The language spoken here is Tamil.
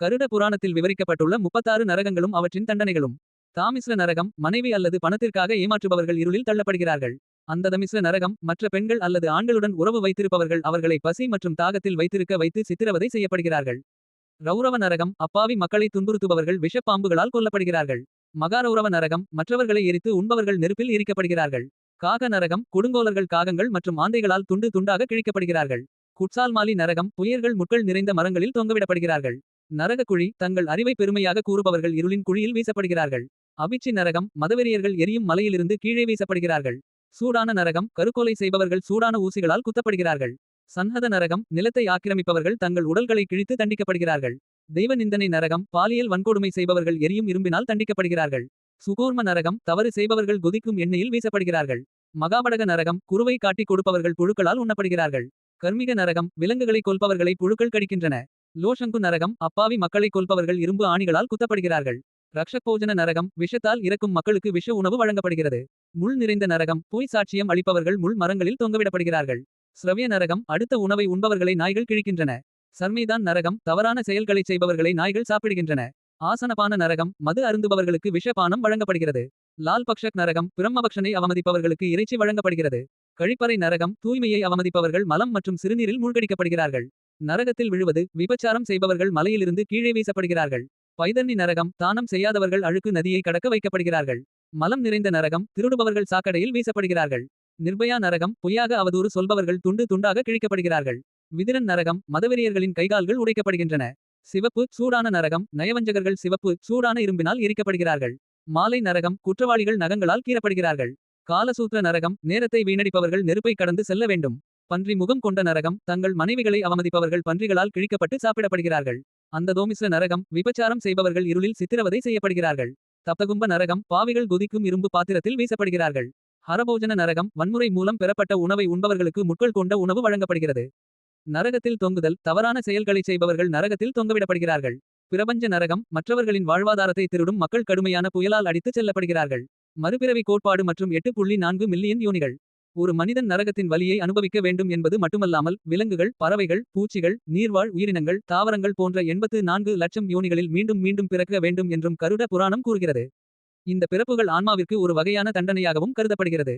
கருட புராணத்தில் விவரிக்கப்பட்டுள்ள முப்பத்தாறு நரகங்களும் அவற்றின் தண்டனைகளும். தாமிஸ்ர நரகம் மனைவி அல்லது பணத்திற்காக ஏமாற்றுபவர்கள் இருளில் தள்ளப்படுகிறார்கள். அந்த தமிஸ்ர நரகம் மற்ற பெண்கள் அல்லது ஆண்களுடன் உறவு வைத்திருப்பவர்கள் அவர்களை பசி மற்றும் தாகத்தில் வைத்திருக்க வைத்து சித்திரவதை செய்யப்படுகிறார்கள். ரௌரவ நரகம் அப்பாவி மக்களை துன்புறுத்துபவர்கள் விஷப்பாம்புகளால் கொல்லப்படுகிறார்கள். மகாரௌரவ நரகம் மற்றவர்களை எரித்து உண்பவர்கள் நெருப்பில் எரிக்கப்படுகிறார்கள். காக நரகம் கொடுங்கோலர்கள் காகங்கள் மற்றும் ஆந்தைகளால் துண்டு துண்டாக கிழிக்கப்படுகிறார்கள். குட்சால்மாலி நரகம் புயர்கள் முட்கள் நிறைந்த மரங்களில் தொங்கவிடப்படுகிறார்கள். நரகக்குழி தங்கள் அறிவை பெருமையாக கூறுபவர்கள் இருளின் குழியில் வீசப்படுகிறார்கள். அபிச்சி நரகம் மதவெறியர்கள் எரியும் மலையிலிருந்து கீழே வீசப்படுகிறார்கள். சூடான நரகம் கருக்கொலை செய்பவர்கள் சூடான ஊசிகளால் குத்தப்படுகிறார்கள். சன்ஹத நரகம் நிலத்தை ஆக்கிரமிப்பவர்கள் தங்கள் உடல்களை கிழித்து தண்டிக்கப்படுகிறார்கள். தெய்வ நிந்தனை நரகம் பாலியல் வன்கொடுமை செய்பவர்கள் எரியும் இரும்பினால் தண்டிக்கப்படுகிறார்கள். சுகோர்ம நரகம் தவறு செய்பவர்கள் கொதிக்கும் எண்ணெயில் வீசப்படுகிறார்கள். மகாபடக நரகம் குருவை காட்டிக் கொடுப்பவர்கள் புழுக்களால் உண்ணப்படுகிறார்கள். கர்மிக நரகம் விலங்குகளை கொல்பவர்களை புழுக்கள் கடிக்கின்றன. லோஷங்கு நரகம் அப்பாவி மக்களை கொல்பவர்கள் இரும்பு ஆணிகளால் குத்தப்படுகிறார்கள். ரக்ஷபோஜன நரகம் விஷத்தால் இறக்கும் மக்களுக்கு விஷ உணவு வழங்கப்படுகிறது. முள் நிறைந்த நரகம் பொய் சாட்சியம் அளிப்பவர்கள் முள் மரங்களில் தொங்கவிடப்படுகிறார்கள். ஸ்ரவிய நரகம் அடுத்த உணவை உண்பவர்களை நாய்கள் கிழிக்கின்றன. சர்மீதான் நரகம் தவறான செயல்களை செய்பவர்களை நாய்கள் சாப்பிடுகின்றன. ஆசனபான நரகம் மது அருந்துபவர்களுக்கு விஷபானம் வழங்கப்படுகிறது. லால் பக்ஷக் நரகம் பிரம்மபக்ஷனை அவமதிப்பவர்களுக்கு இறைச்சி வழங்கப்படுகிறது. கழிப்பறை நரகம் தூய்மையை அவமதிப்பவர்கள் மலம் மற்றும் சிறுநீரில் மூழ்கடிக்கப்படுகிறார்கள். நரகத்தில் விழுவது விபச்சாரம் செய்பவர்கள் மலையிலிருந்து கீழே வீசப்படுகிறார்கள். பைதண்ணி நரகம் தானம் செய்யாதவர்கள் அழுக்கு நதியை கடக்க வைக்கப்படுகிறார்கள். மலம் நிறைந்த நரகம் திருடுபவர்கள் சாக்கடையில் வீசப்படுகிறார்கள். நிர்பயா நரகம் பொய்யாக அவதூறு சொல்பவர்கள் துண்டு துண்டாக கிழிக்கப்படுகிறார்கள். விதிரன் நரகம் மதவெறியர்களின் கைகால்கள் உடைக்கப்படுகின்றன. சிவப்பு சூடான நரகம் நயவஞ்சகர்கள் சிவப்பு சூடான இரும்பினால் எரிக்கப்படுகிறார்கள். மாலை நரகம் குற்றவாளிகள் நகங்களால் கீறப்படுகிறார்கள். காலசூத்திர நரகம் நேரத்தை வீணடிப்பவர்கள் நெருப்பை கடந்து செல்ல வேண்டும். பன்றி முகம் கொண்ட நரகம் தங்கள் மனைவிகளை அவமதிப்பவர்கள் பன்றிகளால் கிழிக்கப்பட்டு சாப்பிடப்படுகிறார்கள். அந்த தோமிஸ்ர நரகம் விபச்சாரம் செய்பவர்கள் இருளில் சித்திரவதை செய்யப்படுகிறார்கள். தப்தகும்ப நரகம் பாவிகள் குதிக்கும் இரும்பு பாத்திரத்தில் வீசப்படுகிறார்கள். ஹரபோஜன நரகம் வன்முறை மூலம் பெறப்பட்ட உணவை உண்பவர்களுக்கு முட்கள் கொண்ட உணவு வழங்கப்படுகிறது. நரகத்தில் தொங்குதல் தவறான செயல்களை செய்பவர்கள் நரகத்தில் தொங்கவிடப்படுகிறார்கள். பிரபஞ்ச நரகம் மற்றவர்களின் வாழ்வாதாரத்தை திருடும் மக்கள் கடுமையான புயலால் அடித்துச் செல்லப்படுகிறார்கள். மறுபிறவி கோட்பாடு மற்றும் எட்டு புள்ளி நான்கு மில்லியன் யோனிகள். ஒரு மனிதன் நரகத்தின் வலியை அனுபவிக்க வேண்டும் என்பது மட்டுமல்லாமல் விலங்குகள் பறவைகள் பூச்சிகள் நீர்வாழ் உயிரினங்கள் தாவரங்கள் போன்ற எண்பத்து நான்கு லட்சம் யோனிகளில் மீண்டும் மீண்டும் பிறக்க வேண்டும் என்றும் கருட புராணம் கூறுகிறது. இந்த பிறப்புகள் ஆன்மாவிற்கு ஒரு வகையான தண்டனையாகவும் கருதப்படுகிறது.